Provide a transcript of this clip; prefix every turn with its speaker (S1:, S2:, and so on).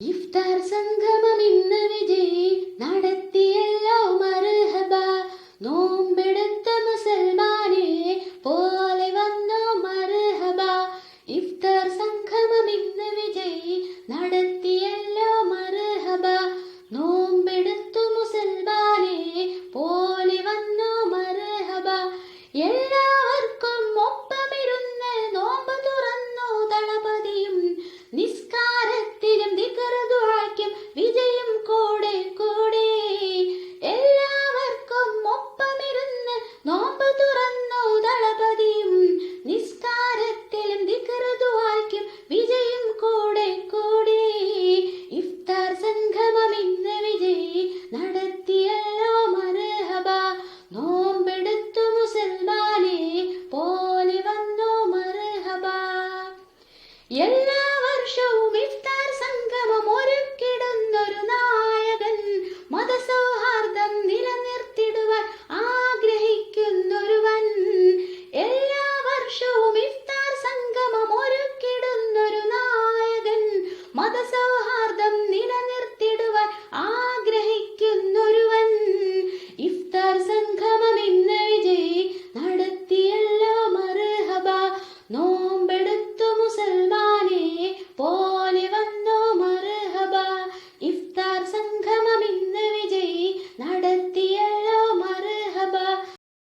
S1: ഇഫ്താർ സംഗമം ഇന്ന് വിജയി. നടത്തിയല്ലോ മർഹബ. നോമ്പെടുത്ത മുസൽമാനെ പോലെ വന്നോ മർഹബ. ഇഫ്താർ സംഗമം ഇന്ന് വിജയി. നടത്തി എല്ലാ വർഷവും ഇഫ്താർ സംഗമം ഒരുക്കിടുന്നൊരു നായകൻ മതസൗഹാർദ്ദം നിലനിർത്തിടുവാൻ ആഗ്രഹിക്കുന്നൊരുവൻ. എല്ലാ വർഷവും ഇഫ്താർ